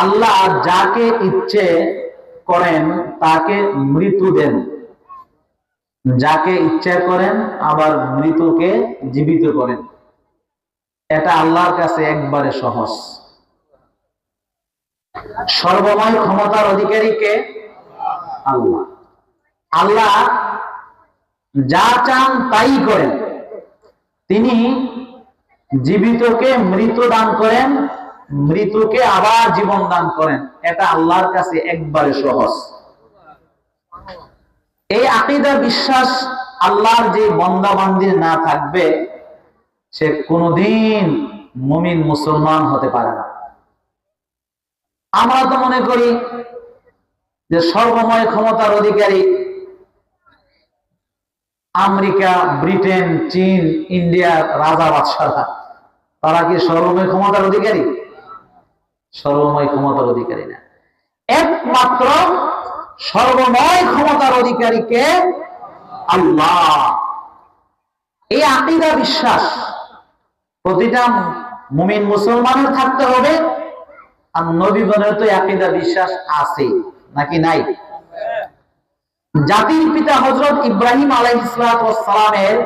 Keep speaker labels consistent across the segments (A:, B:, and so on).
A: আল্লাহ যাকে ইচ্ছে করেন তাকে মৃত্যু দেন। যাকে ইচ্ছা করেন আবার মৃতকে জীবিত করেন। এটা আল্লাহর কাছে একবারে সহজ। সর্বময় ক্ষমতার অধিকারী কে? আল্লাহ। আল্লাহ যা চান তাই করেন। তিনি জীবিতকে মৃত দান করেন মৃতকে আবার জীবন দান করেন। এটা আল্লাহর কাছে একবারে সহজ। এই আকিদা বিশ্বাস আল্লাহর যে বন্দা বান্দির না থাকবে, সে কোনদিন মুমিন মুসলমান হতে পারে না। আমরা তো মনে করি যে সর্বময় ক্ষমতার অধিকারী আমেরিকা, ব্রিটেন, চীন, ইন্ডিয়ার রাজা বাদশাহরা তারা কি সর্বময় ক্ষমতার অধিকারী? সর্বময় ক্ষমতার অধিকারী না। একমাত্র সর্বময় ক্ষমতার অধিকারীকে আল্লাহ। এই আকিদা বিশ্বাস প্রতিটা মুমিন মুসলমানের থাকতে হবে। আর নবীগণের তো আকিদা বিশ্বাস আছে, নাকি নাই? জাতির পিতা হজরত ইব্রাহিম আলাই সালামের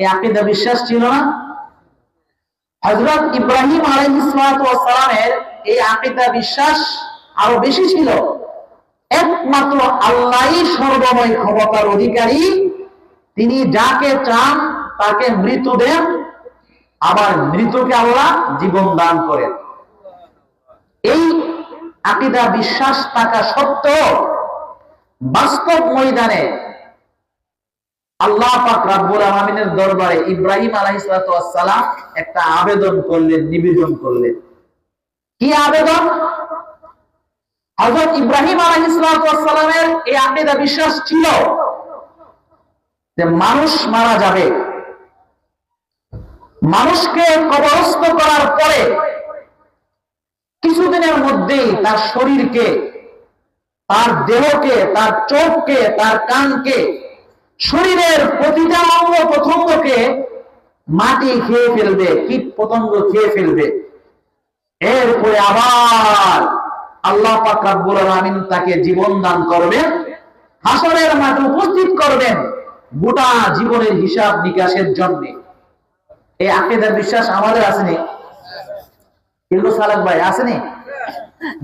A: এই আকিদা বিশ্বাস ছিল না? হজরত ইব্রাহিম আলাই সালামের এই আকিদা বিশ্বাস আরও বেশি ছিল। একমাত্র আল্লাহ সর্বময় ক্ষমতার অধিকারী। তিনি যাকে চান, তাকে মৃত্যু দেন। আবার মৃতকে আল্লাহ জীবন দান করেন। এই আকিদা বিশ্বাস থাকা সত্ত্বেও বাস্তব ময়দানে আল্লাহ পাক রাব্বুল আলামিনের দরবারে ইব্রাহিম আলাইহিস সালাম একটা আবেদন করলেন, নিবেদন করলেন। কি আবেদন? হযরত ইব্রাহিম আলাইহিস সালামের এই আকীদা বিশ্বাস ছিল যে মানুষ মারা যাবে। মানুষকে কবরস্থ করার পরে কিছুদিনের মধ্যেই তার শরীরকে, তার দেহকে, তার চোখকে, তার কানকে, শরীরের প্রতিটা অঙ্গ প্রথমকে মাটি খেয়ে ফেলবে কীট পতঙ্গ খেয়ে ফেলবে। এরপরে আবার আল্লাহ পাক রাব্বুল আলামিন তাকে জীবন দান করবেন, হাসরের মাঠে উপস্থিত করবেন গোটা জীবনের হিসাব নিকাশের জন্য। এই আকিদার বিশ্বাস আমাদের আসেনি কিন্তু সালাক ভাই আসেনি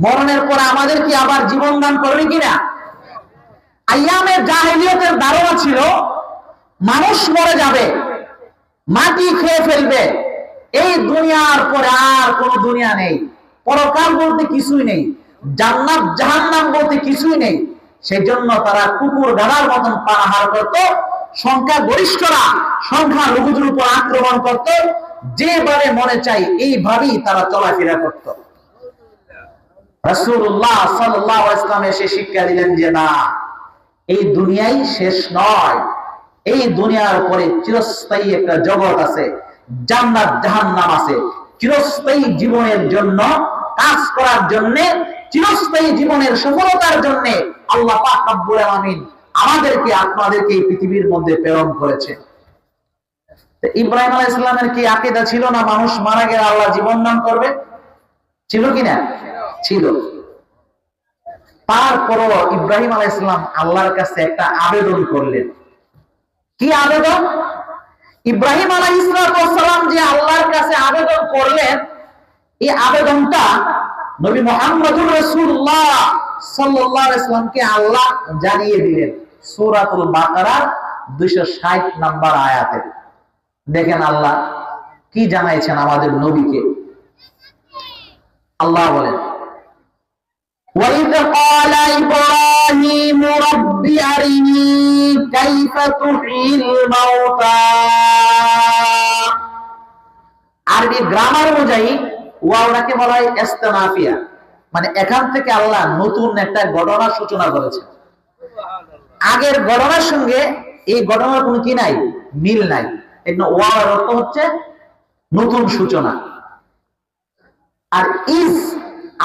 A: মরণের পর আমাদের কি আবার জীবন দান করবে কিনা আইয়ামের জাহিলিয়তের ধারণা ছিল, মানুষ মরে যাবে, মাটি খেয়ে ফেলবে। এই দুনিয়ার পরে আর কোন দুনিয়া নেই। পরকাল বলতে কিছুই নেই। জান্নাত, জাহান্নাম বলতে কিছুই নেই। সেই জন্য তারা কুকুর গাড়ার মতন পানাহার করত, সংখ্যা গরিষ্ঠরা সংখ্যা লঘুদের উপর আক্রমণ করত। যেভাবে মনে চাই এইভাবেই তারা চলাফেরা করত। রাসূলুল্লাহ সাল্লাল্লাহু আলাইহি ওয়াসাল্লাম এসে শিক্ষা দিলেন যে না, এই দুনিয়াই শেষ নয়। এই দুনিয়ার পরে চিরস্থায়ী একটা জগৎ আছে। জান্নাত, জাহান্নাম আছে। চিরস্থায়ী জীবনের জন্য, কাজ করার জন্য, চিরস্থায়ী জীবনের সফলতার জন্য আল্লাহ পাক রব্বুল আলামিন আমাদেরকে, আপনাদেরকে এই পৃথিবীর মধ্যে প্রেরণ করেছে। ইব্রাহিম আলাইহিস সালামের কি আকীদা ছিল না মানুষ মারা গেলে আল্লাহ জীবন দান করবে? ছিল কি না? ছিল। তারপরও ইব্রাহিম আলাইহিস সালাম আল্লাহর কাছে একটা আবেদন করলেন। কি আবেদন? ইব্রাহিম আলাইহিস সালাম যে আল্লাহর কাছে আবেদন করলেন, এই আবেদনটা নবী সাল্লাল্লাহু আলাইহি সাল্লামকে আল্লাহ জানিয়ে দিলেন। সূরাতুল বাকারার 260 নম্বর আয়াতে। দেখেন আল্লাহ কি জানাইছেন আমাদের নবীকে। আল্লাহ বলেন وإذ قال إبراهيم رب أرني كيف تحيي الموتى আরবি গ্রামার অনুযায়ী ওয়াওটাকে বলা হয় ইস্তেনাফিয়া মানে এখান থেকে আল্লাহ নতুন একটা ঘটনার সূচনা করেছে আগের ঘটনার সঙ্গে এই ঘটনার কোনো কি নাই মিল নাই এজন্য ওয়ার অর্থ হচ্ছে নতুন সূচনা আর ইস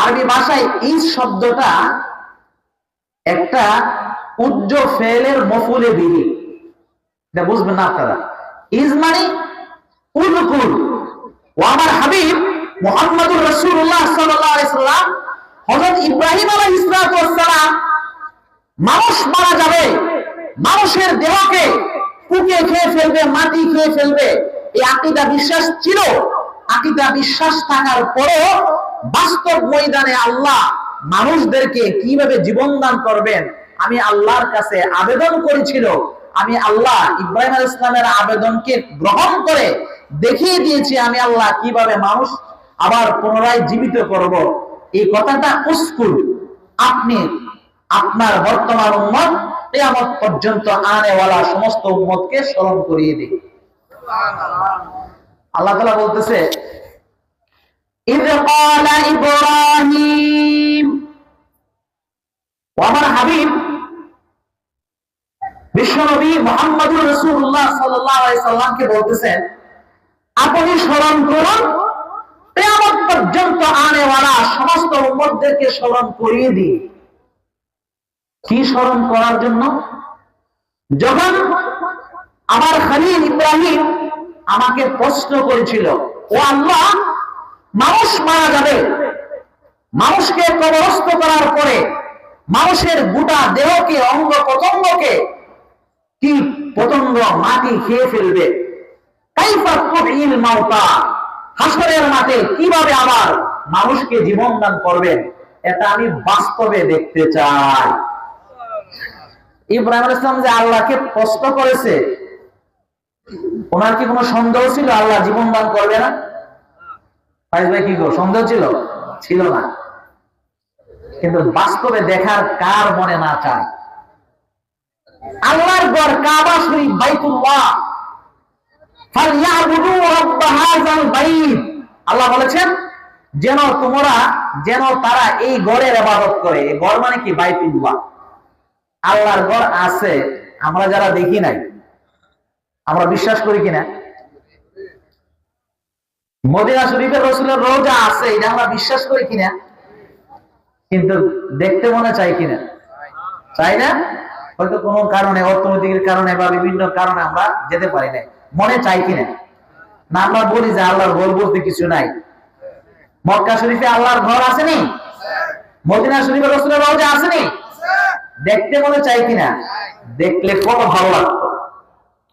A: আরবি ভাষায় ইস শব্দটা একটা উজ্জ ফেলের মফুলে বিহি এটা বুঝবেন না আপনারা। ইজ মানে উদকুল ও আমার হাবিব মোহাম্মদুর আলাইহি সাল্লাম, হযরত ইব্রাহিম আলাইহিস সালাম, মানুষ মারা যাবে, মানুষের দেহকে পুকে খেয়ে ফেলবে, মাটি খেয়ে ফেলবে। এই আকিদা বিশ্বাস ছিল। আকিদা বিশ্বাস থাকার পরেও বাস্তব ময়দানে আল্লাহ মানুষদেরকে কীভাবে জীবন দান করবেন, আমি আল্লাহর কাছে আবেদন করেছিল। আমি আল্লাহ ইব্রাহিম আল ইসলামের আবেদনকে গ্রহণ করে দেখিয়ে দিয়েছি, আমি আল্লাহ কীভাবে মানুষ আবার পুনরায় জীবিত করব। এই কথাটা উস্কুল। আপনি, আপনার বর্তমান উম্মত কেয়ামত পর্যন্ত আনেওয়ালা সমস্ত উম্মতকে স্মরণ করিয়ে দিন। আল্লাহ তাআলা বলতেছে আমার হাবিব বিশ্বনবী আলাইহি সাল্লামকে বলতেছেন, আপনি স্মরণ করুন পর্যন্ত আনেওয়ালা সমস্ত উম্মতদেরকে স্মরণ করিয়ে দিন। কি স্মরণ করার জন্য? যখন আমার খালিল ইব্রাহিম আমাকে প্রশ্ন করেছিল, ও আল্লাহ, মানুষ মারা যাবে। মানুষকে কবরস্থ করার পরে মানুষের গোটা দেহকে অঙ্গ প্রত্যঙ্গকে কি পতঙ্গ মাটি খেয়ে ফেলবে? হাসরের মাঠে কীভাবে আবার মানুষকে জীবন দান করবেন? এটা আমি বাস্তবে দেখতে চাই। ইব্রাহিম আলাইহিস সালাম যে আল্লাহকে প্রশ্ন করেছে ওনার কি কোনো সন্দেহ ছিল? আল্লাহ জীবন দান করবে না? ফাইজ ভাই কি গো, সন্দেহ ছিল? ছিল না। কিন্তু বাস্তবে দেখার কার মনে না চায়? আল্লাহর ঘর কাবা শরীফ বাইতুল্লাহ। বাইত। আল্লাহ বলেছেন, যেন তোমরা, যেন তারা এই ঘরের ইবাদত করে। এই ঘর মানে কি? বাইতুল্লাহ। আল্লাহর ঘর আছে, আমরা যারা দেখি নাই। আমরা বিশ্বাস করি কিনা? মদিনা শরীফের রসুলের রোজা আছে, এটা আমরা বিশ্বাস করি কিনা? কিন্তু দেখতে মনে চাই কিনা? চাই না? হয়তো কোনো কারণে অর্থনৈতিক কারণে বা বিভিন্ন কারণে আমরা যেতে পারি না মনে চাই কিনা? না, আমরা বলি যে আল্লাহর ঘর বলতে কিছু নাই। মক্কা শরীফে আল্লাহর ঘর আসেনি মদিনা শরীফের রসুলের রোজা আসেনি দেখতে মনে চাই কিনা? দেখলে কত ভালো লাগতো!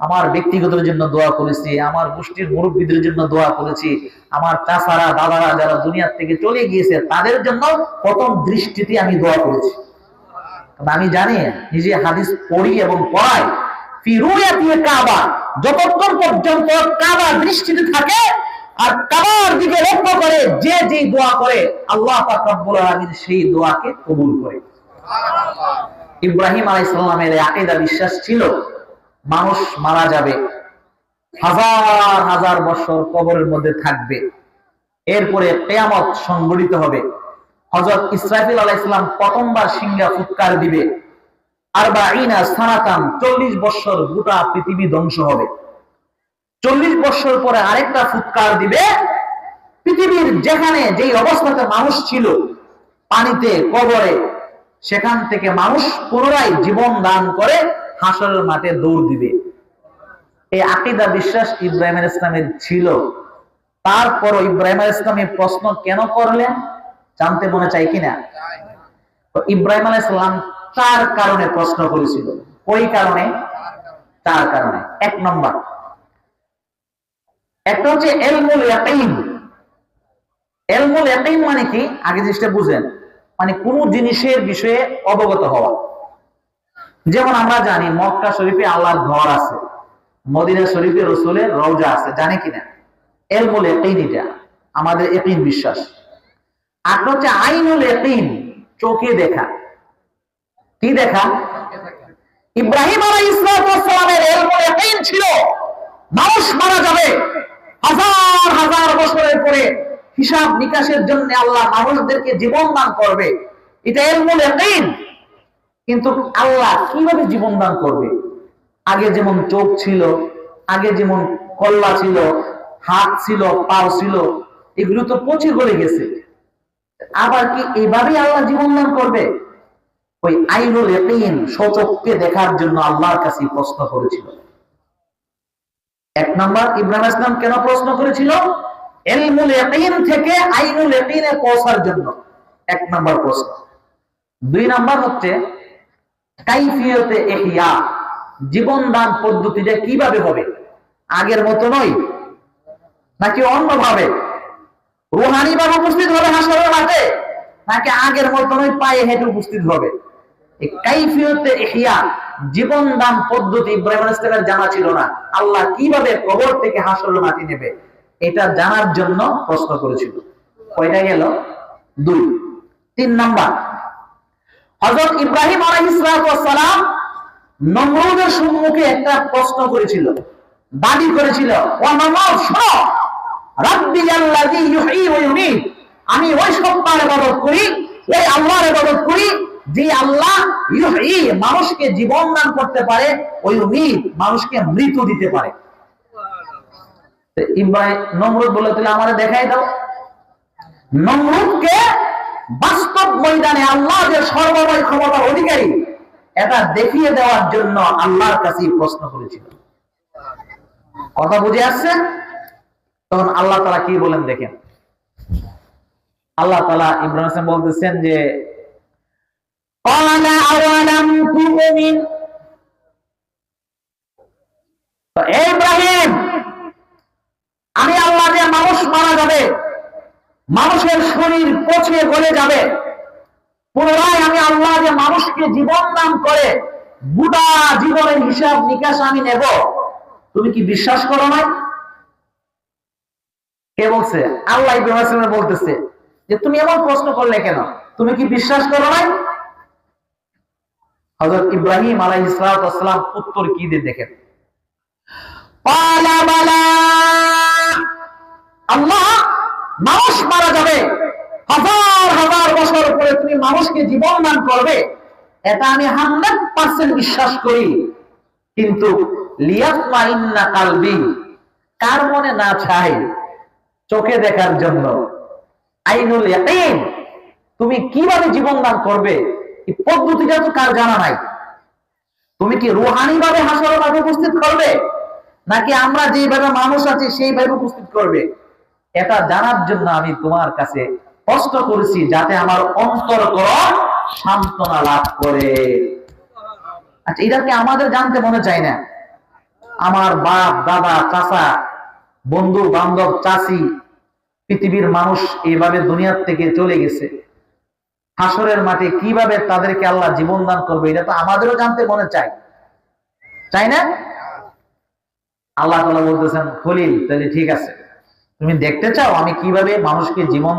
A: আমার ব্যক্তিগতের জন্য দোয়া করেছি, আমার গোষ্ঠীর মুরব্বীদের জন্য দোয়া করেছি, আমার চাচারা, দাদারা যারা দুনিয়ার থেকে চলে গিয়েছে, তাদের জন্য প্রথম দৃষ্টিতে আমি দোয়া করেছি। আমি জানি, নিজে হাদিস পড়ি এবং পড়াই ইব্রাহিম আলাইহিস সালামের এই বিশ্বাস ছিল মানুষ মারা যাবে। হাজার হাজার বছর কবরের মধ্যে থাকবে। এরপরে কেয়ামত সংগঠিত হবে। হজরত ইসরাফিল আলাহ ইসলাম প্রথমবার সিংহা ফুৎকার দিবে। আর বা ইনা সানাতান, চল্লিশ বছর গোটা পৃথিবী ধ্বংস হবে। চল্লিশ বছর পরে আরেকটা ফুৎকার দিবে। পৃথিবীর যেখানে যেই অবস্থাতে মানুষ ছিল, পানিতে, কবরে, সেখান থেকে মানুষ পুনরায় জীবন দান করে হাসরের মাঠে দৌড় দিবে। এই আকিদা বিশ্বাস ইব্রাহিম ইসলামের ছিল। তারপরও ইব্রাহিম ইসলাম এই প্রশ্ন কেন করলেন? জানতে মনে চাই কিনা? ইব্রাহিম আলাইহিস সালাম চার কারণে প্রশ্ন করেছিল। ওই কারণে? চার কারণে। এক নম্বর, একটা হচ্ছে এলমুল ইয়াকিন। এলমুল ইয়াকিন মানে কি? আগে জিনিসটা বুঝেন। মানে কোন জিনিসের বিষয়ে অবগত হওয়া। যেমন আমরা জানি মক্কা শরীফে আল্লাহর ঘর আছে, মদিনা শরীফে রসুলের রওজা আছে, জানে কিনা? এলমুল ইয়াকিন এটা, আমাদের ইয়াকিন বিশ্বাস। আর হচ্ছে আইনুল ইয়াকিন, চোখে দেখা। কি দেখা? ইব্রাহিম ছিল, মানুষ মারা যাবে। হাজার হাজার বছরের পরে হিসাব নিকাশের জন্য আল্লাহ মানুষদেরকে জীবন দান করবে। এটা এলমুল ইয়াকিন। কিন্তু আল্লাহ কীভাবে জীবন দান করবে? আগে যেমন চোখ ছিল, আগে যেমন কল্লা ছিল, হাত ছিল, পাও ছিল, এগুলো তো পচে গলে গেছে। আবার কি এভাবেই আল্লাহ জীবন দান করবে? ওই আইনুল সচককে দেখার জন্য আল্লাহর কাছে প্রশ্ন করেছিল। এক নম্বর, ইব্রাহিম ইসলাম কেন প্রশ্ন করেছিল? এলমুল থেকে আইনুল পৌঁছার জন্য। এক নম্বর প্রশ্ন। দুই নম্বর হচ্ছে কাইফিয়তে ইহয়া জীবন দান পদ্ধতিটা কীভাবে হবে? আগের মতো নয়, নাকি অন্যভাবে? রুহানি ভাবে উপস্থিত হবে হাসরের মাঠে, নাকি আগের মতো নয়, পায়ে হেঁটে উপস্থিত হবে? কাইফিয়তে ইহয়া জীবন দান পদ্ধতি ইব্রাহিম আলাইহিস সালামের জানা ছিল না। আল্লাহ কীভাবে কবর থেকে হাসরের মাটি নেবে? এটা জানার জন্য প্রশ্ন করেছিল। কয়টা গেল? দুই। তিন নাম্বার হযরত ইব্রাহিম আলাইহিস সালাম নমরুদের সম্মুখে একটা প্রশ্ন করেছিল, দাবি করেছিল আমি ওই সত্তার ইবাদত করি, ওই আল্লাহর ইবাদত করি, যে আল্লাহ মানুষকে জীবন দান করতে পারে, ওই ইউমীত, মানুষকে মৃত্যু দিতে পারে। ইব্রাহিম, নমরুদ বলে তাহলে আমার দেখাই দাও। নমরুদকে বাস্তব ময়দানে আল্লাহ যে সর্বময় ক্ষমতার অধিকারী, এটা দেখিয়ে দেওয়ার জন্য আল্লাহর কাছে প্রশ্ন করেছিল। কথা বুঝে আসছে? তখন আল্লাহ তারা কি বলেন দেখেন। আল্লাহ তালা ইমরান হাসান বলতেছেন যে আমি আল্লাহ যে মানুষ মারা যাবে মানুষের শরীর পচে গলে যাবে। পুনরায় আমি আল্লাহ যে মানুষকে জীবন দান করে, গোটা জীবনের হিসাব নিকাশ আমি নেব। তুমি কি বিশ্বাস করো না কে বলছে? আল্লাহ ইব্রাহিম বলতেছে যে তুমি এমন প্রশ্ন করলে কেন? তুমি কি বিশ্বাস করো না হযরত ইব্রাহিম আলাইহিস সালাম উত্তর কি দিয়ে দেখেন? আল্লাহ মানুষ মারা যাবে। হাজার হাজার বছর পরে তুমি মানুষকে জীবন দান করবে। এটা আমি হান্ড্রেড পার্সেন্ট বিশ্বাস করি। কিন্তু কার মনে না চাই চোখে দেখার জন্য। আইনুল তুমি কীভাবে জীবন দান করবে? এই পদ্ধতিটা তো কার জানা নাই? তুমি কি রুহানি ভাবে হাসরের উপস্থিত করবে? নাকি আমরা যেভাবে মানুষ আছি, সেইভাবে উপস্থিত করবে? এটা জানার জন্য আমি তোমার কাছে কষ্ট করেছি যাতে আমার অন্তর সান্ত্বনা লাভ করে। আচ্ছা এটা কি আমাদের জানতে মনে চায় না? আমার বাপ, দাদা, চাচা বন্ধু বান্ধব, চাচি, পৃথিবীর মানুষ এইভাবে দুনিয়ার থেকে চলে গেছে। হাসরের মাঠে কীভাবে তাদেরকে আল্লাহ জীবন দান করবে, এটা তো আমাদেরও জানতে মনে চাই চাই না? আল্লাহ তালা বলতেছেন, খলিল, তাহলে ঠিক আছে। তুমি দেখতে চাও আমি কীভাবে মানুষকে জীবন